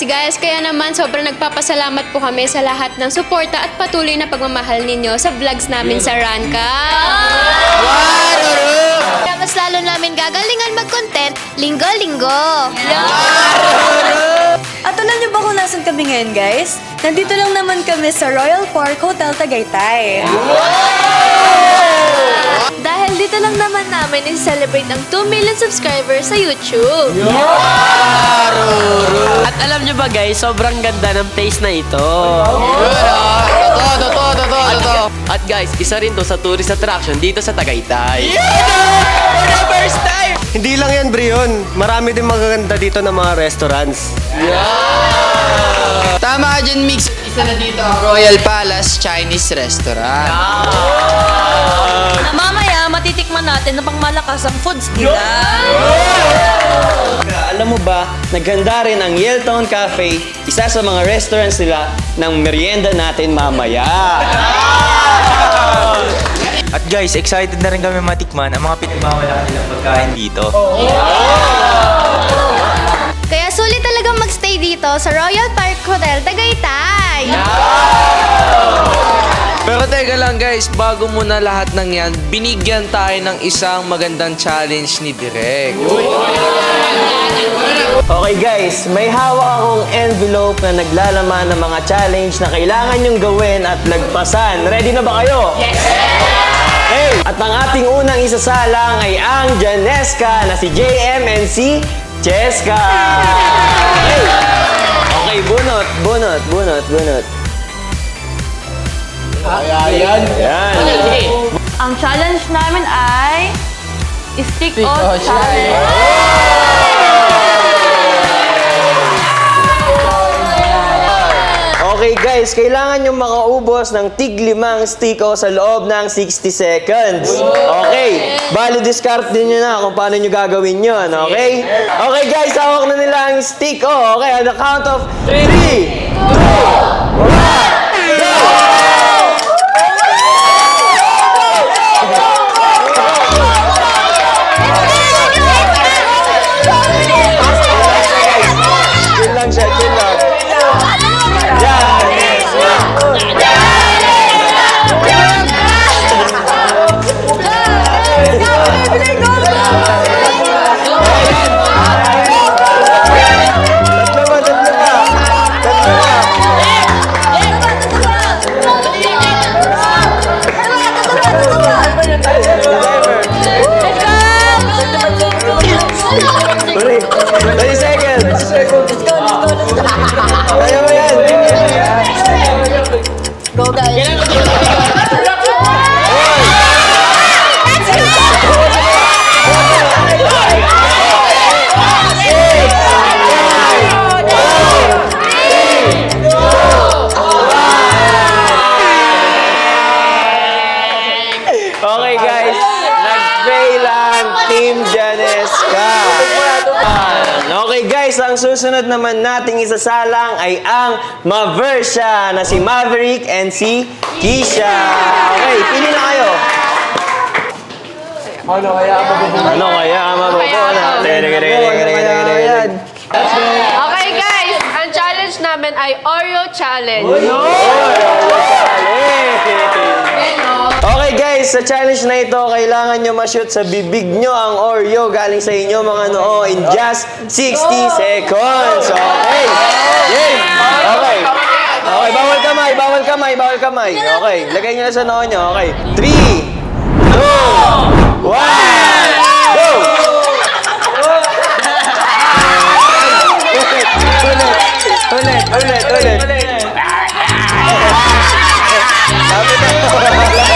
Yes guys, kaya naman sobrang nagpapasalamat po kami sa lahat ng suporta at patuloy na pagmamahal ninyo sa vlogs namin sa Ranka. Kaya mas lalo namin gagalingan mag-content linggo-linggo. At alam niyo ba kung nasan kami ngayon, guys? Nandito lang naman kami sa Royal Park Hotel Tagaytay. Dahil dito lang naman namin i-celebrate ang 2 million subscribers sa YouTube. At alam nyo ba guys, sobrang ganda ng place na ito. Totoo, totoo, totoo, totoo. At guys, isa rin to sa tourist attraction dito sa Tagaytay. First time! Hindi lang yan, Brion. Marami din magaganda dito ng mga restaurants. Tama ka dyan, Mix. Isa na dito ang Royal Palace Chinese Restaurant. Pangmalakas ang foods nila. Alam mo ba, naghanda rin ang Yellowtown Cafe, isa sa mga restaurants nila ng merienda natin mamaya. At guys, excited na rin kami matikman ang mga pinagmamala nilang pagkain dito. Kaya sulit talagang magstay dito sa Royal Park Hotel Tagaytay. Pero teka lang guys, bago muna lahat ng yan, binigyan tayo ng isang magandang challenge ni Direk. Okay guys, may hawak akong envelope na naglalaman ng mga challenge na kailangan nyong gawin at lagpasan. Ready na ba kayo? Yes! Okay, at ang ating unang isasalang ay ang Janeska na si JM and si Cheska. Okay. Okay, bunot, bunot, bunot, bunot. Ayan. Ayan. Ang challenge namin ay stick on challenge. Okay guys, kailangan nyo makaubos ng tig limang stiko sa loob ng 60 seconds. Okay, bali discard din nyo na kung paano nyo gagawin yon, okay? Okay guys, hawak na nila ang stick. Oh, okay, on the count of 3, 2, 1, go! Isasalang ay ang Maversia na si Maverick and si Kisha. Okay, pili na kayo. Ano kaya ang mabubuo natin? Okay guys, ang challenge namin ay Oreo Challenge. Okay guys, sa challenge na ito, kailangan nyo ma-shoot sa bibig nyo ang Oreo galing sa inyo mga noo in just 60 seconds. Okay. Game. Okay. Okay, bawal kamay, bawal kamay, bawal kamay. Okay, lagay nyo na sa noo nyo. Okay. 3, 2, 1, go! Ulit, ulit, ulit, ulit. Na.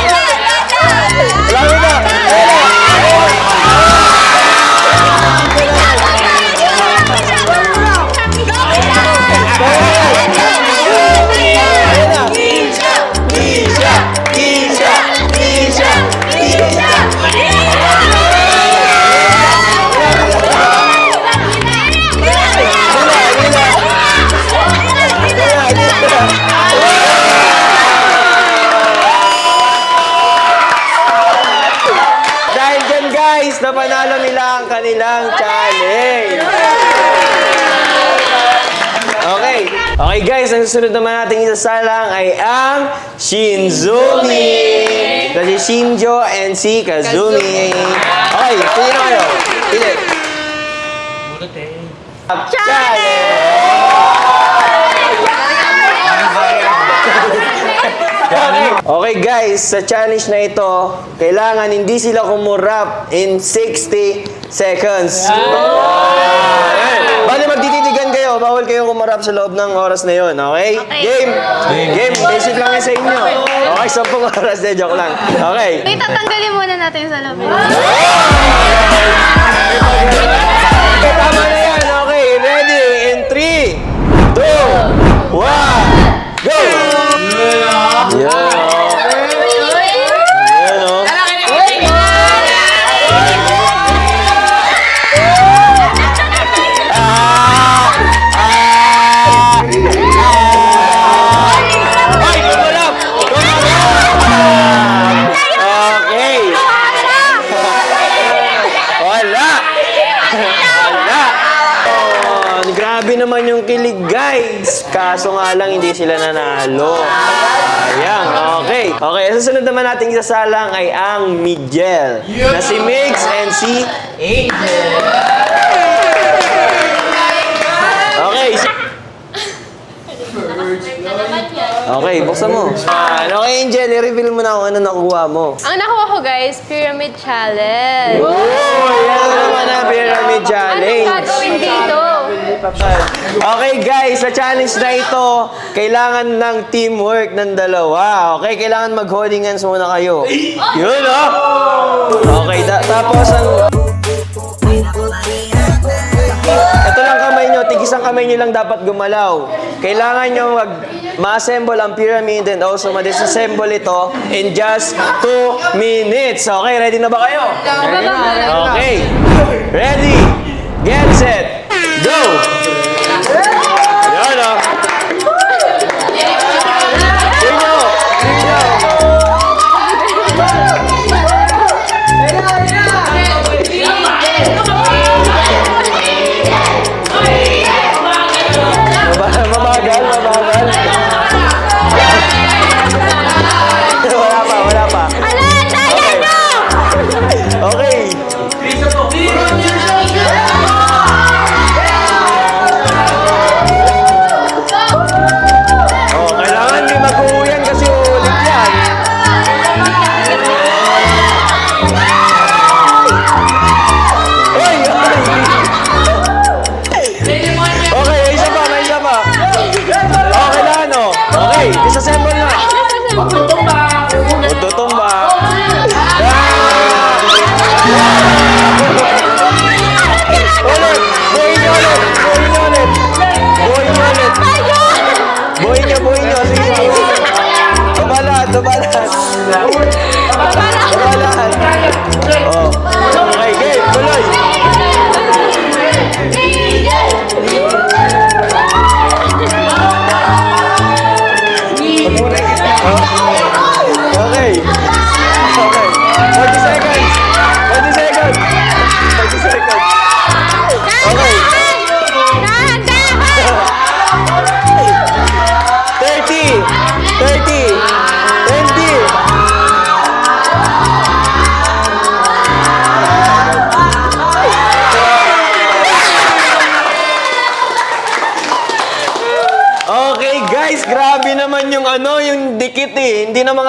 ang kanilang challenge. Okay. Okay guys, ang susunod naman nating isasalang ay ang Shinzumi. Kasi Shinjo and si Kazumi. Okay, na kayo. Pili. Challenge! Okay guys, sa challenge na ito, kailangan hindi sila kumurap in 60 seconds. Bali magtititigan kayo, bawal kayong kumarap sa loob ng oras na yon, okay? Game! Game! Basic lang yan sa inyo. Okay, 10 oras na, joke lang. Okay. Wait, tatanggalin muna natin yung salamin. Okay, tama na yan. Okay, ready? In 3, 2, 1, isasalang ay ang Miguel. Na si Mix and si Angel. Okay. si- Okay, buksan mo. Ah, okay, Angel, i-reveal mo na kung ano nakuha mo. Ang nakuha ko guys, Pyramid Challenge. Oh, yan naman ang Pyramid Anong Challenge. gagawin dito? Okay guys, sa challenge na ito, kailangan ng teamwork ng dalawa. Okay, kailangan mag-holding hands muna kayo. Yun oh! Okay, ta- tapos ang... Ito lang kamay nyo, tigis ang kamay nyo lang dapat gumalaw. Kailangan nyo mag ma-assemble ang pyramid and also ma-disassemble ito in just 2 minutes. Okay, ready na ba kayo? Okay. Ready, get set, go!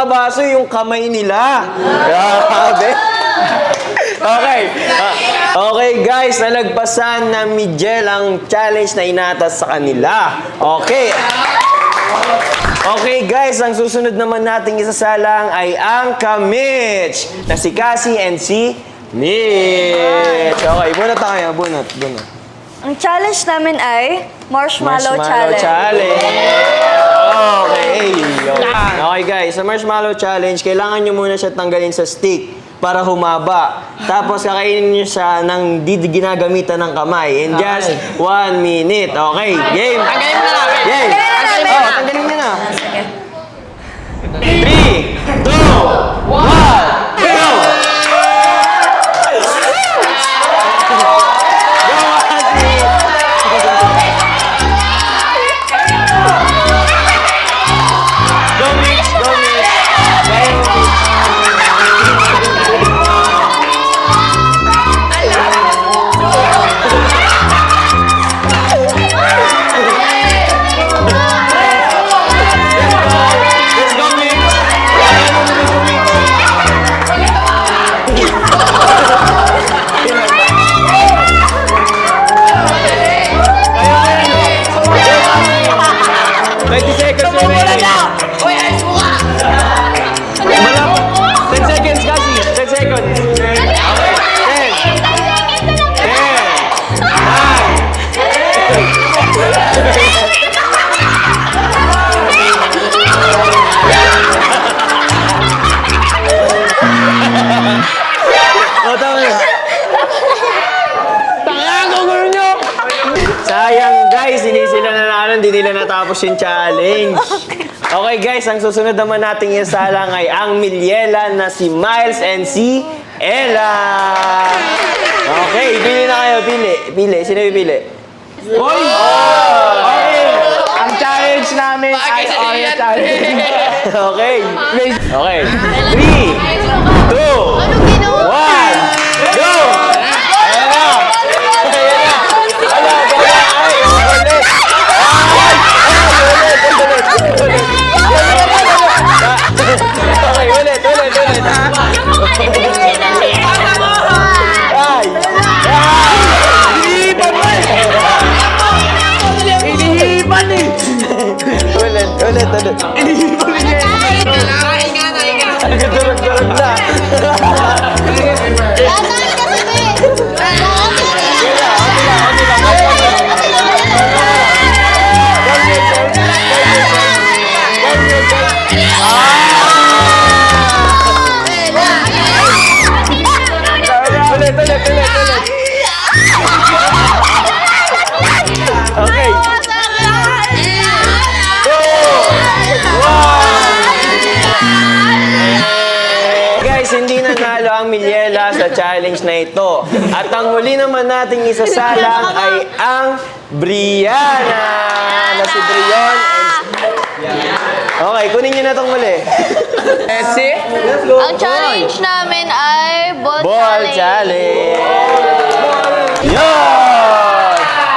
Baso, yung kamay nila. Grabe. Okay. Ah, okay guys, nalagpasan na Miguel ang challenge na inatas sa kanila. Okay. Okay guys, ang susunod naman nating isasalang ay ang Kamich na si Cassie and si Mitch. Okay, bunot tayo, bunot, bunot. Ang challenge namin ay Marshmallow, Challenge. Challenge. Okay. Okay. Okay guys, sa Marshmallow Challenge, kailangan nyo muna siya tanggalin sa stick para humaba. Tapos kakainin nyo siya ng di ginagamitan ng kamay. In just one minute. Okay, game. Tanggalin mo na namin. Game. Matapos yung challenge. Okay guys, ang susunod naman nating isalang ay ang Milyela na si Miles and si Ella. Okay, pili na kayo, pili. Pili, sino pipili? Hoy! Okay, ang challenge namin ay Oreo challenge. okay. Okay. 3, 2, challenge na ito. At ang huli naman nating isasalang ay ang Brianna na si Brion Okay, kunin nyo na itong? Let's go. Ang challenge namin ay ball, Ball challenge. challenge! Yun!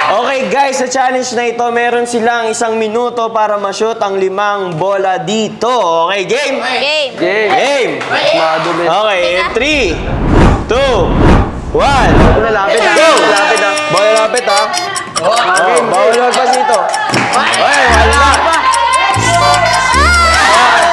Okay guys, sa challenge na ito, meron silang isang minuto para ma-shoot ang limang bola dito. Okay, game? Game. Game! Okay, in 3, 2, 1. Lapit na, go! Lapit na. Bola lapit ha. Okay, bawal magpas dito. Okay, wala. Ano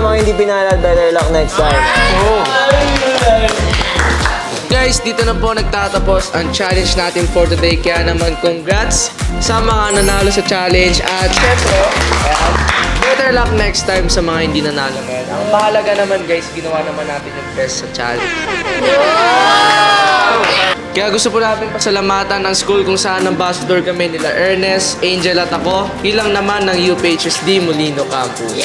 mga hindi pinalad, better luck next time. Guys, dito na po nagtatapos ang challenge natin for today. Kaya naman, congrats sa mga nanalo sa challenge. At syempre, better luck next time sa mga hindi nanalo ngayon. Ang mahalaga naman guys, ginawa naman natin yung best sa challenge. Kaya gusto po namin pasalamatan ang school kung saan ambassador kami nila Ernest, Angel at ako. Bilang naman ng UPHSD Molino Campus.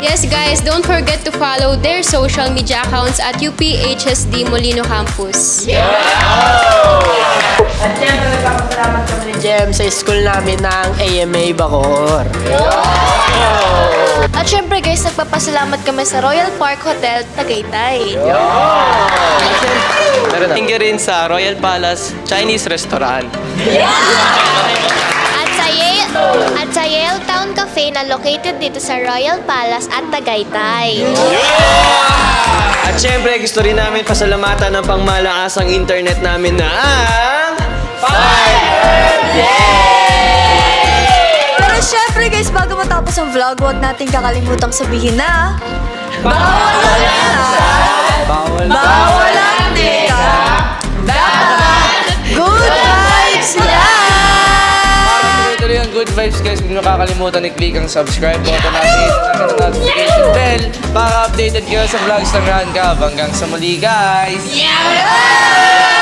Yes guys, don't forget to follow their social media accounts at UPHSD Molino Campus. At syempre, nagpapasalamat kami ni Jem sa school namin ng AMA Bacoor. At syempre guys, nagpapasalamat kami sa Royal Park Hotel, Tagaytay. Thank you rin sa Royal Palace Chinese Restaurant. Yale, at sa Yale Town Cafe na located dito sa Royal Palace at Tagaytay. At syempre, gusto rin namin pasalamatan ng pangmalakasang internet namin na ang... Pero syempre guys, bago matapos ang vlog, huwag nating kakalimutang sabihin na... Bawal ang Bawal Bawal good vibes guys. Huwag niyo kakalimutan i-click ang subscribe button at hit ang notification bell para updated kayo sa vlogs ng Run Hanggang sa muli guys! Yeah!